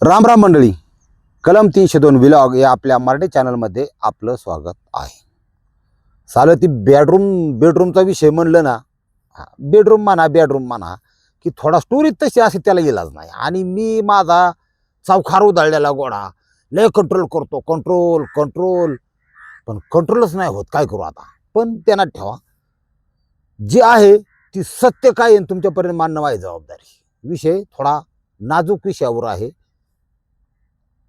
राम राम मंडळी. कलम तीनशे दोन विलॉग या आपल्या मराठी चॅनलमध्ये आपलं स्वागत आहे. चालं ती बेडरूम बेडरूमचा विषय म्हणलं ना बेडरूम म्हणा बेडरूम म्हणा की थोडा स्टोरी तशी असे त्याला गेलाच नाही. आणि मी माझा चौखार उधळलेला गोडा लय कंट्रोल करतो कंट्रोल कंट्रोल पण कंट्रोलच नाही होत काय करू आता? पण त्यांना ठेवा. जे आहे ती सत्य काय आहे तुमच्यापर्यंत मांडणं माझी जबाबदारी. विषय थोडा नाजूक विषयावर आहे.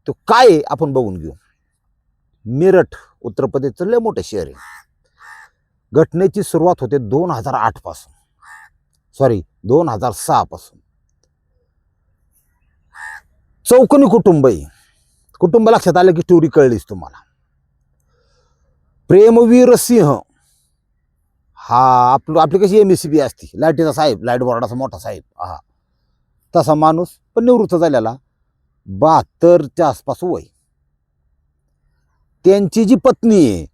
तो काय आहे आपण बघून घेऊ? मेरठ उत्तर प्रदेशचं लय मोठं शहर आहे. घटनेची सुरुवात होते दोन हजार आठपासून. सॉरी दोन हजार सहापासून चौकणी चौकनी कुटुंब आहे. कुटुंब लक्षात आलं की स्टोरी कळलीच तुम्हाला. प्रेमवीर सिंह. हा आपलं आपली कशी एम एस सी बी असती. लाईटीचा साहेब लाइट बोर्डाचा मोठा साहेब. हा. तसा माणूस पण निवृत्त झालेला. बहात्तरच्या आसपास वय. त्यांची जी पत्नी आहे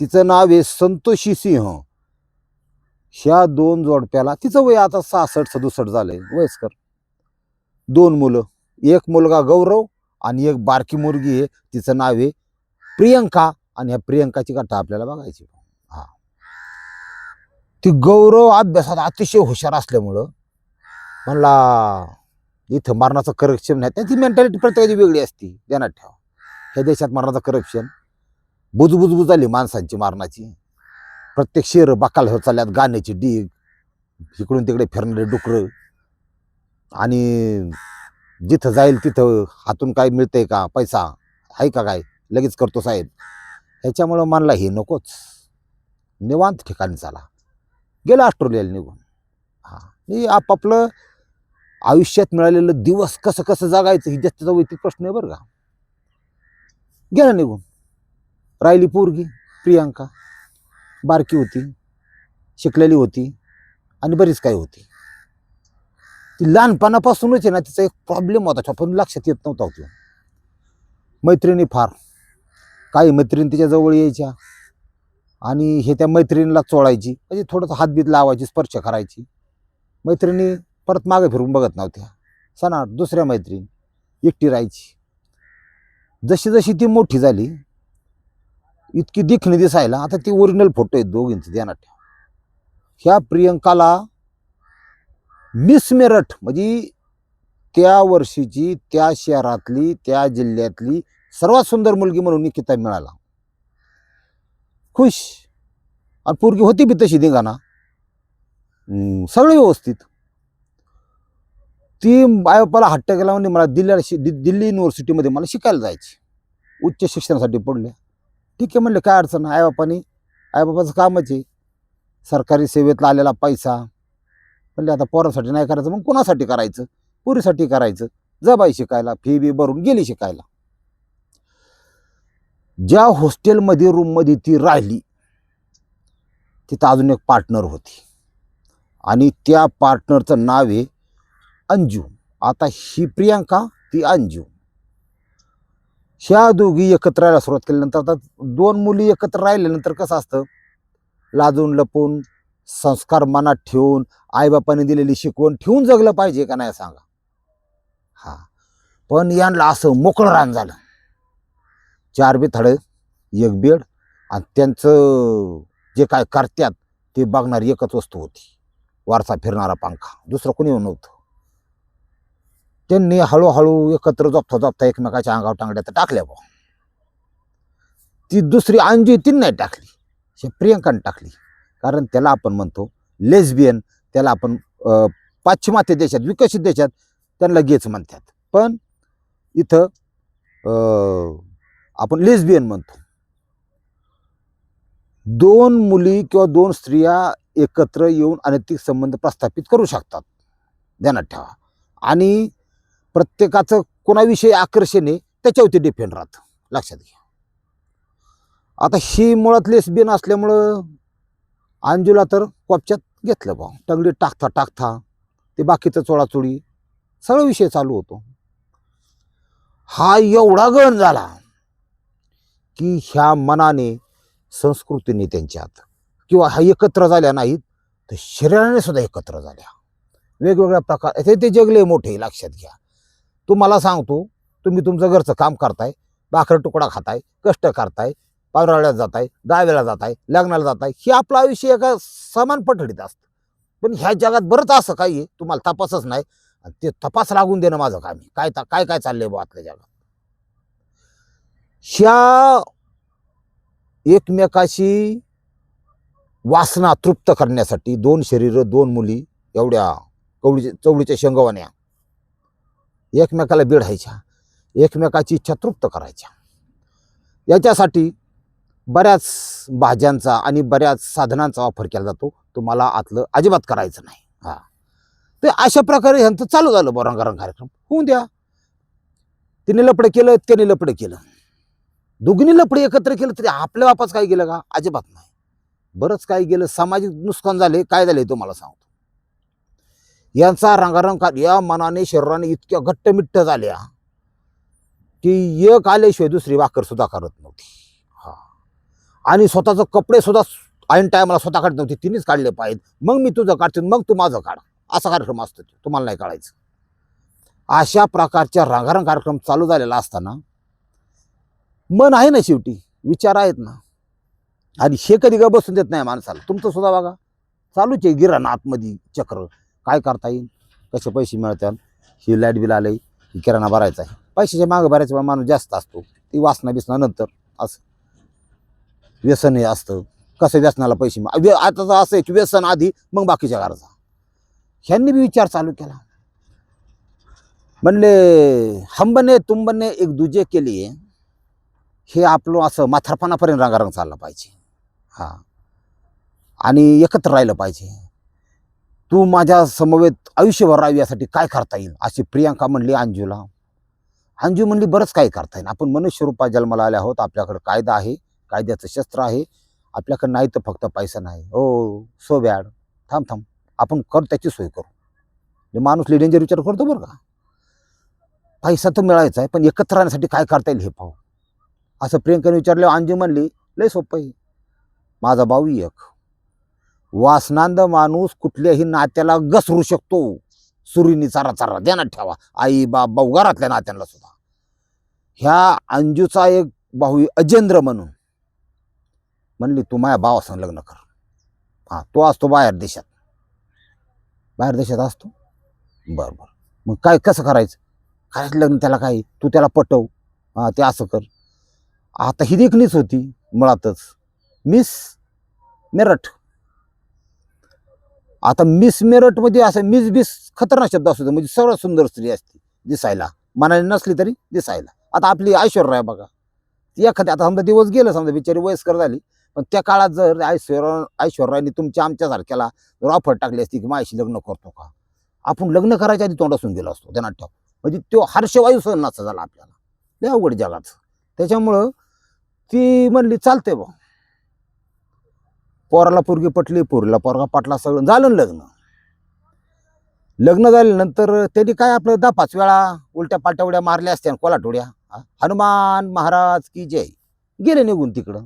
तिचं नाव आहे संतोषी सिंह. ह्या दोन जोडप्याला तिचं वय आता सहासष्ट सदुसष्ट झालंय वयस्कर. दोन मुलं एक मुलगा गौरव आणि एक बारकी मुलगी आहे तिचं नाव आहे प्रियंका आणि ह्या प्रियंकाची कथा आपल्याला बघायची. हा. ती गौरव अभ्यासात अतिशय हुशार असल्यामुळं म्हणला इथं मरणाचं करप्शन नाही. त्यांची मेंटॅलिटी प्रत्येकाची वेगळी असती. ध्यानात ठेवा. ह्या देशात मरणाचं करप्शन बुजबुजबुज झाली माणसांची मारणाची. प्रत्येक शेर बकाल होत चालल्यात गाण्याची डीग इकडून तिकडे फिरणारे डुकरं. आणि जिथं जाईल तिथं हातून काय मिळतंय का? पैसा आहे का काय? लगेच करतो साहेब. ह्याच्यामुळं मानला हे नकोच. निवांत ठिकाणी चाला. गेला ऑस्ट्रेलियाला निघून. हां. हे आपापलं आयुष्यात मिळालेलं दिवस कसं कसं जगायचं ही जास्तीचा वैयक्तिक प्रश्न आहे बरं का. गेला निघून. राहिली पोरगी प्रियांका. बारकी होती शिकलेली होती आणि बरीच काही होती. ती लहानपणापासूनच आहे ना तिचा एक प्रॉब्लेम होता पण लक्षात येत नव्हता होतो मैत्रिणी फार. काही मैत्रिणी तिच्याजवळ यायच्या आणि हे त्या मैत्रिणीला चोळायची. म्हणजे थोडंसं हातबीत लावायची स्पर्श करायची. मैत्रिणी परत मागे फिरून बघत नव्हत्या. सणा दुसऱ्या मैत्रीण एकटी राहायची. जशी जशी ती मोठी झाली इतकी देखणी दिसायला आता ती ओरिजिनल फोटो आहेत दोघींचे ध्यानात ठेवा. ह्या प्रियंकाला मिस मेरठ म्हणजे त्या वर्षीची त्या शहरातली त्या जिल्ह्यातली सर्वात सुंदर मुलगी म्हणून निकिता मिळाला. खुश. आणि पोरगी होती बी तशी दिंगाना हम्म, सगळं व्यवस्थित. ती आईबापाला हट्ट केला म्हणजे मला दिल्ली शि- दि- दिल्ली युनिव्हर्सिटीमध्ये मला शिकायला जायची. उच्च शिक्षणासाठी पडले. ठीक आहे म्हणले काय अडचण आईबापानी आईबापाचं कामच आहे. सरकारी सेवेतला आलेला पैसा. म्हणले आता पोरासाठी नाही करायचं मग कोणासाठी करायचं? पुरीसाठी करायचं. जबाई शिकायला. फी बी भरून गेली शिकायला. ज्या हॉस्टेलमध्ये रूममध्ये ती राहिली तिथं अजून एक पार्टनर होती. आणि त्या पार्टनरचं नाव आहे अंजू. आता ही प्रियांका ती अंजू. ह्या दोघी एकत्र राहायला सुरुवात केल्यानंतर आता दोन मुली एकत्र राहिल्यानंतर कसं असतं? लाजून लपून संस्कार मनात ठेवून आईबापाने दिलेली शिकवण ठेवून जगलं पाहिजे का नाही सांगा? हा. पण यांना असं मोकळं रान झालं. चार बी थडं एक बेड आणि त्यांचं जे काय करत्यात ते बघणारी एकच वस्तू होती. वारसा फिरणारा पंखा. दुसरं कोणी नव्हतं. त्यांनी हळूहळू एकत्र जपता जपता एकमेकाच्या अंगावर टांगड्या तर टाकल्या बा ती दुसरी अंजी तीन नाही टाकली. हे प्रियंकाने टाकली. कारण त्याला आपण म्हणतो लेस्बियन त्याला आपण पाश्चिमात्य देशात विकसित देशात त्यांना गेच म्हणतात. पण इथं आपण लेस्बियन म्हणतो. दोन मुली किंवा दोन स्त्रिया एकत्र येऊन अनैतिक संबंध प्रस्थापित करू शकतात. ध्यानात ठेवा. आणि प्रत्येकाचं कोणाविषयी आकर्षण आहे त्याच्यावरती डिपेंड राहतं. लक्षात घ्या. आता ही मुळात लेसबियन असल्यामुळं अंजूला तर कोपच्यात घेतलं बा टंगडी टाकता टाकता ते बाकीचं चोळाचोळी सगळं विषय चालू होतो. हा एवढा गण झाला की ह्या मनाने संस्कृतीने त्यांच्यात किंवा हा एकत्र झाल्या नाहीत तर शरीराने सुद्धा एकत्र झाल्या. वेगवेगळ्या प्रकार ते जगले मोठे लक्षात घ्या. तुम्हाला सांगतो तुम्ही तुमचं घरचं काम करताय भाकर तुकडा खाताय कष्ट करताय पावराळ्यात जाताय दहाव्याला जाताय लग्नाला जाताय हे आपलं आयुष्य एका समान पठडीत असतं. पण ह्या जगात बरंच असं काही आहे तुम्हाला तपासच नाही आणि ते तपास लागून देणं माझं काम आहे. काय काय काय चाललंय बुवा आपल्या जगात? ह्या एकमेकाशी वासना तृप्त करण्यासाठी दोन शरीर दोन मुली एवढ्या कवळीच्या चवळीच्या शेंगवाण्या एकमेकाला बिढायच्या एकमेकाची इच्छा तृप्त करायच्या. याच्यासाठी बऱ्याच भाज्यांचा आणि बऱ्याच साधनांचा वापर केला जातो. तुम्हाला आतलं अजिबात करायचं नाही. हा. ते अशा प्रकारे ह्यांचं चालू झालं बरं रंगारंग कार्यक्रम. होऊन द्या. तिने लपडे केलं त्याने लपडे केलं. दोघींनी लपडे एकत्र केलं तरी आपल्या बापाच काय गेलं का? अजिबात नाही. बरंच काय गेलं सामाजिक नुकसान झाले काय झाले तुम्हाला सांगतो. यांचा रंगारंग या मनाने शरीराने इतक्या घट्टमिट्ट झाल्या की एक आल्याशिवाय दुसरी वाकर सुद्धा करत नव्हती. हा. आणि स्वतःचं कपडे सुद्धा ऐन टायमाला स्वतः काढत नव्हती. तिनेच काढले पाहिजेत. मग मी तुझं काढते मग तू माझं काढ. असा कार्यक्रम असतो तुम्हाला नाही काढायचं. अशा प्रकारच्या रंगारंग कार्यक्रम चालू झालेला असताना मन आहे ना शेवटी? विचार आहेत ना? आणि हे कधी का बसून देत नाही माणसाला. तुमचं सुद्धा बघा. चालूच आहे गिरण आतमध्ये चक्र. काय करता येईल? कसे पैसे मिळतात? ही लाइट बिल आलंय ही किराणा भरायचा आहे. पैशाच्या मागं भरायचा वेळा माणूस जास्त असतो. ती वासना बिसना नंतर असं व्यसन हे असतं. कसं व्यसनाला पैसे मिळ- आता तर असं आहे की व्यसन आधी मग बाकीच्या गरजा. ह्यांनी बी विचार चालू केला. म्हणले हंबने तुंबने एक दुजे के लिए हे आपलं असं माथारपणापर्यंत रंगारंग चाललं पाहिजे. हा. आणि एकत्र राहिलं पाहिजे. तू माझ्या समवेत आयुष्यभर राहावी यासाठी काय करता येईल? अशी प्रियांका म्हणली अंजूला. अंजू म्हणली बरंच काही करता येईल. आपण मनुष्य रूपा जन्माला आले आहोत. आपल्याकडे कायदा आहे. कायद्याचं शस्त्र आहे. आपल्याकडे नाही तर फक्त पैसा नाही. हो सो बॅड थांब थांब. आपण कर त्याची सोय करू. म्हणजे माणूस डेंजर विचार करतो बरं का? पैसा तर मिळायचा आहे पण एकत्र राहण्यासाठी काय करता येईल हे पाहू. असं प्रियंकाने विचारलं अंजू म्हणली लय सोपं आहे. माझा भाऊ एक. वासनांद माणूस कुठल्याही नात्याला घसरू शकतो. सुरीनी चारा चारा ध्यानात ठेवा. आई बाप भाऊ घरातल्या नात्यांना सुद्धा. ह्या अंजूचा एक भाऊ अजेंद्र म्हणून. म्हणली तू माझ्या भावासंग लग्न कर. हा तो असतो बाहेर देशात. बाहेर देशात असतो? बरं बरं. मग काय कसं करायचं? करायचं लग्न त्याला काय? तू त्याला पटव. हा ते असं कर. आता ही देखणीच होती मुळातच. मिस मेरठ. आता मिस मेरठमध्ये असं मिस बिस खतरनाक शब्द असतो म्हणजे सर्वात सुंदर स्त्री असते दिसायला. मनाने नसली तरी दिसायला. आता आपली ऐश्वर्या बघा. ती एखाद्या आता समजा दिवस गेलं समजा बिचारी वयस्कर झाली पण त्या काळात जर ऐश्वर्या ऐश्वर्याने तुमच्या आमच्यासारख्याला जर ऑफर टाकली असती की माझ्याशी लग्न करतो का? आपण लग्न करायच्या आधी तोंडासून गेलो असतो त्या ठेव. म्हणजे तो हर्षवायू सहन नसता झाला आपल्याला. लय अवघड जगाचं. त्याच्यामुळं ती म्हणली चालते बा पोराला पोरगी पटली पोरीला पोरगा पटला सगळं झालं लग्न. लग्न झाल्यानंतर त्यांनी काय आपलं दहा पाच वेळा उलट्या पालट्या उड्या मारल्या असत्या कोलाटोड्या हनुमान महाराज की जय. गेले निघून तिकडं.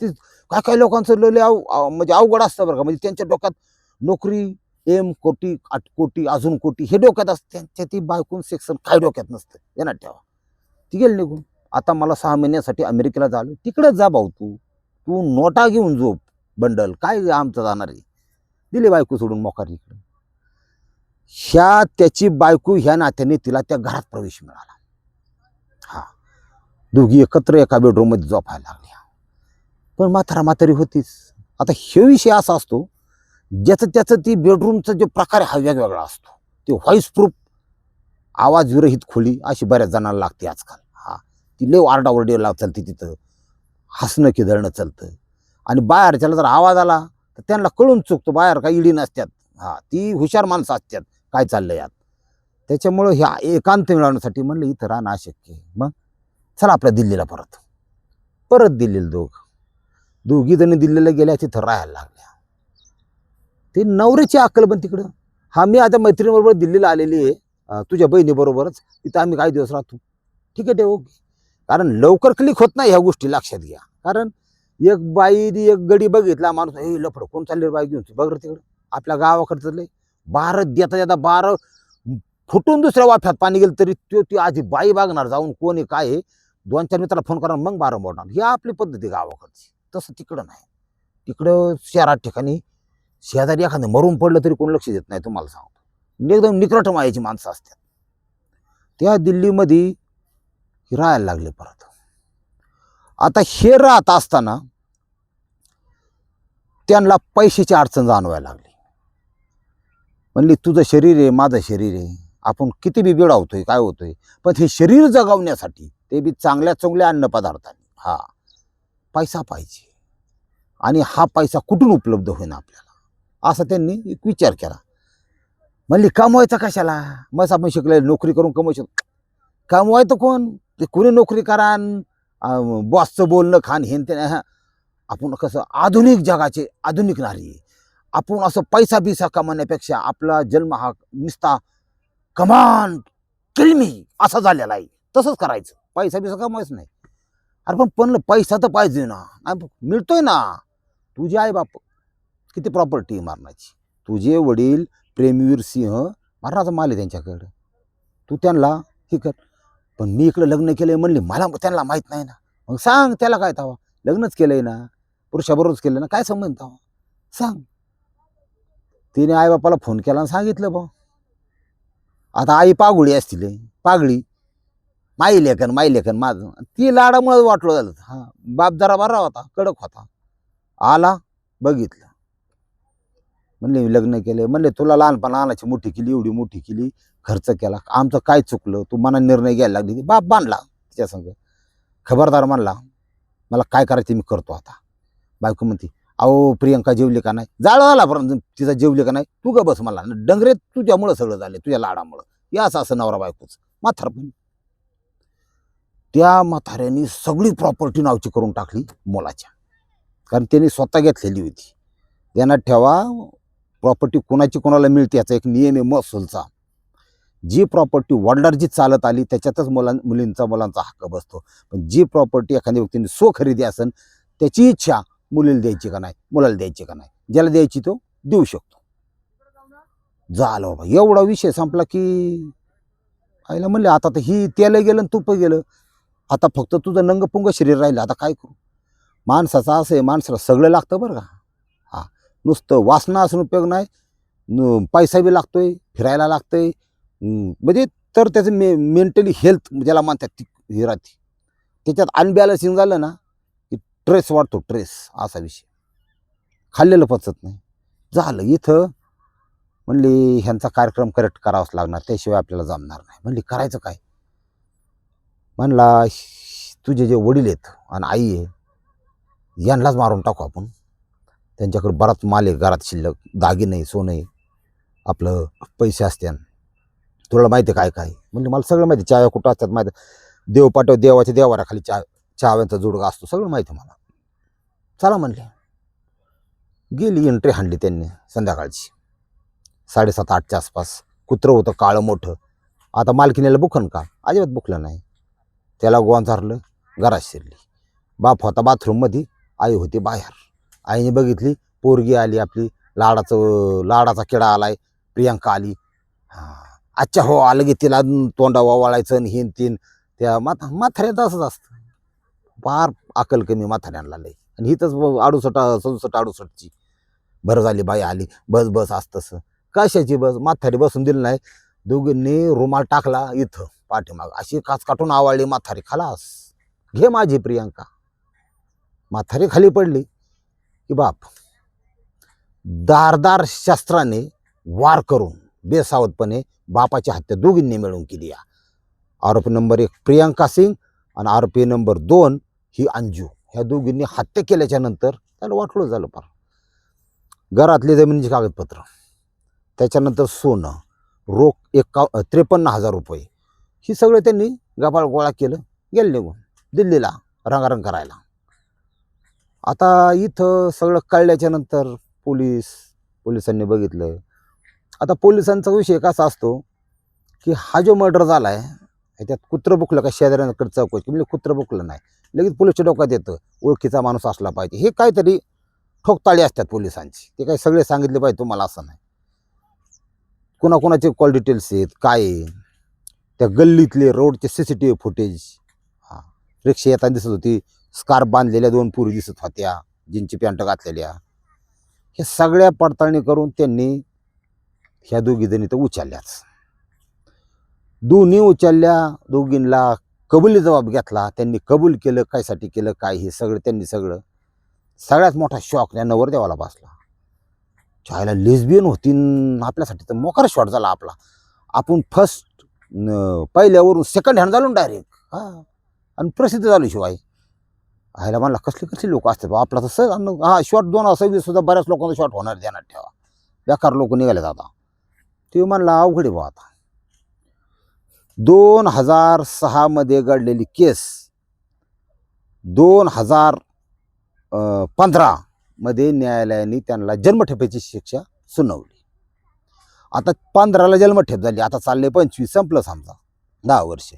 ते काय काय लोकांचं लय लय अव म्हणजे अवघड असतं बरं का? म्हणजे त्यांच्या डोक्यात नोकरी एम कोटी आठ कोटी अजून कोटी हे डोक्यात असतं. त्यांच्या ती बायकून सेक्शन काय डोक्यात नसतं. येणार ठेवा. ती गेली निघून. आता मला सहा महिन्यासाठी अमेरिकेला जालो तिकडंच जा भाऊ तू. तू नोटा घेऊन झोप. बंडल काय आमचं जाणार आहे? दिली बायको सोडून मोकार इकडं. ह्या त्याची बायको ह्या नात्याने तिला त्या घरात प्रवेश मिळाला. हा. दोघी एकत्र एका बेडरूममध्ये झोपायला लागल्या. पण म्हातारा म्हातारी होतीच. आता हे विषय असा असतो ज्याचं त्याचं ती बेडरूमचा जो प्रकार आहे हा वेगवेगळा असतो. ते व्हॉइस प्रूफ आवाज विरहित खोली अशी बऱ्याच जणांना लागते आजकाल. हा. ती लय आरडाओरडी लाव चालते तिथं हसणं किदळणं चालतं. आणि बाहेरच्याला जर आवाज आला तर त्यांना कळून चुकतो बाहेर काही इडी नसतात हा ती हुशार माणसं असतात काय चाललं यात? त्याच्यामुळं ह्या एकांत मिळवण्यासाठी म्हणलं इथं राहणं अशक्य आहे. मग चला आपल्या दिल्लीला परत. परत दिल्लीला दोघ. दोघी जणी दिल्लीला गेल्या तिथं राहायला लागल्या. ते नवऱ्याची अक्कल पण तिकडं. हा मी आता मैत्रिणीबरोबर दिल्लीला आलेली आहे. तुझ्या बहिणीबरोबरच. तिथं आम्ही काही दिवस राहतो. ठीक आहे ते ओके. कारण लवकर क्लिक होत नाही ह्या गोष्टी लक्षात घ्या. कारण एक बाई एक गडी बघितला माणूस हे लफड कोण चालले बाई घेऊन बघ तिकडं. आपल्या गावाकडचं लय बारा देता देता बारा फुटून दुसऱ्या वाफ्यात पाणी गेलं तरी तो ती आधी बाई बघणार जाऊन कोण आहे काय आहे. दोन चार मित्राला फोन करणार मग बारं मोडणार. ही आपली पद्धती आहे गावाकडची. तसं तिकडं नाही. तिकडं शहरात ठिकाणी शेजारी एखादं मरून पडलं तरी कोण लक्ष देत नाही तुम्हाला सांगतो. एकदम निकट मायाची माणसं असतात. त्या दिल्लीमध्ये राहायला लागले परत. आता हे राहत असताना त्यांना पैशाची अडचण जाणवायला लागली. म्हणली तुझं शरीर आहे माझं शरीर आहे. आपण किती बी बिडावतोय काय होतोय पण हे शरीर जगवण्यासाठी ते बी चांगल्या चांगल्या अन्नपदार्थांनी हा. पैसा पाहिजे. आणि हा पैसा कुठून उपलब्ध होईन आपल्याला? असा त्यांनी एक विचार केला. म्हणली कमवायचा कशाला? मग आपण शिकले नोकरी करून कमवू शकतो. कमवायचं कोण? ते कुणी नोकरी करा बॉसचं बोलणं खान हेन ते नाही. आपण कसं आधुनिक जगाचे आधुनिक नारी आहे. आपण असं पैसा बिसा कमावण्यापेक्षा आपला जन्म हा निस्ता कमान किलमी असा झालेला आहे. तसंच करायचं. पैसा बिसा कमवायचं नाही. अरे पण पण पैसा तर पाहिजे ना. नाही मिळतोय ना. तुझे आई बाप किती प्रॉपर्टी मारण्याची तुझे वडील प्रेमवीर सिंह मारणाचं माल आहे त्यांच्याकडं. तू त्यांना हे कर. पण मी इकडं लग्न केलंय म्हणले मला त्यांना माहीत नाही ना. मग सांग त्याला काय तवा. लग्नच केलंय ना. पुरुषाबरोबरच केलं ना. काय संबंध तवा? सांग. तिने आईबापाला फोन केला आणि सांगितलं बा. आता आई पागुळी असतील पागळी. माई लेखन माई लेखन माझं. ती लाडामुळं वाटलं झालं. हां. बाप जरा बरा होता. कडक होता. आला बघितलं. म्हणले लग्न केले. म्हणले तुला लहानपण आणायची मोठी केली एवढी मोठी केली खर्च केला. आमचं काय चुकलं? तू मना निर्णय घ्यायला लागली बाप बांधला तिच्या संग. खबरदार मानला मला काय करायचं मी करतो आता. बायको म्हणते अहो प्रियंका जेवली का नाही? जाळ आला परंतु तिचा जेवली का नाही? तू ग बस मला. डंगरे तुझ्यामुळं सगळं झालं तुझ्या लाडामुळं. या असं असं नवरा बायकोच. म्हातारपण त्या म्हाताऱ्याने सगळी प्रॉपर्टी नावची करून टाकली मोलाच्या. कारण त्यांनी स्वतः घेतलेली होती. त्यांना ठेवा प्रॉपर्टी कोणाची कोणाला मिळते याचा एक नियम आहे महसूलचा. जी प्रॉपर्टी वडिलांवर जी चालत आली त्याच्यातच मुलां मुलींचा मुलांचा हक्क बसतो. पण जी प्रॉपर्टी एखाद्या व्यक्तीने सो खरेदी असेल त्याची इच्छा मुलीला द्यायची का नाही मुलाला द्यायची का नाही ज्याला द्यायची तो देऊ शकतो. झालं बाबा एवढा विषय संपला की आईला म्हणले आता तर ही त्याला गेलं आणि तुप गेलं. आता फक्त तुझं नंगपुंग शरीर राहिलं आता काय करू? माणसाचं असं आहे माणसाला सगळं लागतं बरं का. नुसतं वासना असून उपयोग नाही. पैसा बी लागतो आहे फिरायला लागतं आहे म्हणजे तर त्याचं मे मेंटली हेल्थ ज्याला मानतात ती हे राहते. त्याच्यात अनबॅलन्सिंग झालं ना की ट्रेस वाढतो ट्रेस असा विषय. खाल्लेलं पचत नाही. झालं इथं म्हणली ह्यांचा कार्यक्रम करेक्ट करावाच लागणार त्याशिवाय आपल्याला जमणार नाही. म्हणली करायचं काय? म्हणला तुझे जे वडील आहेत आणि आई आहे यांनाच मारून टाकू आपण. त्यांच्याकडे बराच माल आहे घरात शिल्लक दागिने सोनं आहे. आपलं पैसे असत्यान. तुला माहिती आहे काय काय? म्हणजे मला सगळं माहिती चाव्या कुठं असतात माहिती देव पाठव देवाच्या देवाराखाली चा चाव्यांचा जोडगा असतो. सगळं माहिती आहे मला. चला म्हणले. गेली एंट्री हाणली त्यांनी संध्याकाळची. साडेसात आठच्या आसपास. कुत्रं होतं काळं मोठं. आता मालकिनीला बुखन का? अजिबात बुकलं नाही. त्याला गोंजारलं घरात शिरली. बाप होता बाथरूममध्ये आई होती बाहेर. आईने बघितली पोरगी आली आपली लाडाचं लाडाचा किडा आलाय प्रियांका आली. हा अच्छा हो आलं की तिला तोंडा वाळायचं आणि हिन तीन त्या माथा म्हाताऱ्यात असंच असतं. फार अकल कमी माथाऱ्यांना लय. आणि हिथंच अडुसट सदुसट अडुसटची बरं झाली बाई आली बस बस असं तसं. कशाची बस? माथारी बसून दिली नाही. दोघींनी रुमाल टाकला इथं पाठीमाग. अशी काच काटून आवळली माथारी खालास. घे माझी प्रियांका. माथारी खाली पडली. की बाप दारदार शस्त्राने वार करून बेसावधपणे बापाची हत्या दोघींनी मिळून केली या. आरोपी नंबर एक प्रियांका सिंग आणि आरोपी नंबर दोन ही अंजू. ह्या दोघींनी हत्या केल्याच्यानंतर त्याला वाटलं झालं फार. घरातली जमिनीची कागदपत्र त्याच्यानंतर सोनं रोख एका त्रेपन्न हजार रुपये ही सगळं त्यांनी गबाळ गोळा केलं गेले निघून दिल्लीला रंगारंग करायला. आता इथं सगळं कळल्याच्या नंतर पोलीस पोलिसांनी बघितलं आता पोलिसांचा विषय कसा असतो की हा जो मर्डर झाला आहे ह्याच्यात कुत्रं बुकलं का शेजाऱ्यांकडे चौकशी? म्हणजे कुत्रं बुकलं नाही. लगेच पोलिसच्या डोक्यात येतं ओळखीचा माणूस असला पाहिजे. हे काहीतरी ठोकताळी असतात पोलिसांची. ते काही सगळे सांगितले पाहिजे तुम्हाला असं नाही. कोणाकोणाचे कॉल डिटेल्स आहेत काय आहे? त्या गल्लीतले रोडचे C C T V footage हां. रिक्षा येताना दिसत होती. स्कार्फ बांधलेल्या दोन पुरी दिसत होत्या जीनची पॅन्ट घातलेल्या. हे सगळ्या पडताळणी करून त्यांनी ह्या दोघीजणी तर उचलल्याच. दोन्ही उचलल्या दोघींना कबुली जबाब घेतला. त्यांनी कबूल केलं कायसाठी केलं काय हे सगळं त्यांनी सगळं. सगळ्यात मोठा शॉक त्या नवरदेवाला बसला. चायला लेस्बियन होती आपल्यासाठी तर मोकार शॉट झाला आपला. आपण फर्स्ट पहिल्यावरून सेकंड हँड झालो डायरेक्ट हा. आणि प्रसिद्ध झालो शिवाय. आयला म्हणला कसले कसले लोक असतात बा? आपला तर सहज अन्न- हा शॉर्ट दोन असावी सुद्धा बऱ्याच लोकांचा शॉट होणार ध्यानात ठेवा. बेकार लोक निघालेत आता. ते म्हणला अवघड आहे बा आता. दोन हजार सहामध्ये घडलेली केस दोन हजार पंधरामध्ये न्यायालयाने त्यांना जन्मठेपेची शिक्षा सुनावली. आता पंधराला जन्मठेप झाली आता चालले पंचवीस संपलं समजा. दहा वर्ष.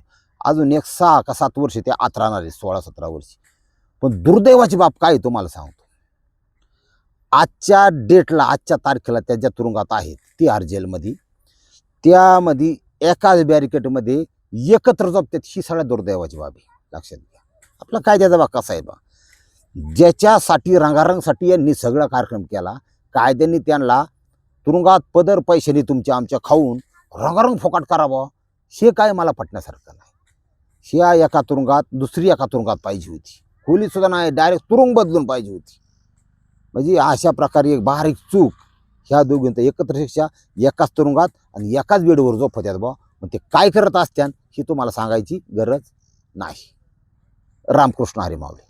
अजून एक सहा का सात वर्ष ते आत राहणार सोळा सतरा वर्ष. पण दुर्दैवाची बाब काय आहे तुम्हाला सांगतो. आजच्या डेटला आजच्या तारखेला त्या ज्या तुरुंगात आहेत ती आर जेलमध्ये त्यामध्ये एकाच बॅरिकेडमध्ये एकत्र जपतात ही सगळ्या दुर्दैवाची बाब आहे. लक्षात घ्या. आपला कायद्याचा बाब कसा आहे बा? ज्याच्यासाठी रंगारंगसाठी यांनी सगळा कार्यक्रम केला कायद्याने त्यांना तुरुंगात पदर पैशाने तुमच्या आमच्या खाऊन रंगारंग फोकाट करावं हे काय मला पटण्यासारखं नाही. ह्या एका तुरुंगात दुसरी एका तुरुंगात पाहिजे होती. खोली सुद्धा नाही डायरेक्ट तुरुंग बदलून पाहिजे होती. म्हणजे अशा प्रकारे एक बारीक चूक ह्या दोघींचं एकत्र शिक्षा एकाच तुरुंगात आणि एकाच बेडवर झोपत्यात बा मग ते काय करत असत्यान ही तुम्हाला सांगायची गरज नाही. रामकृष्ण हरी माऊली.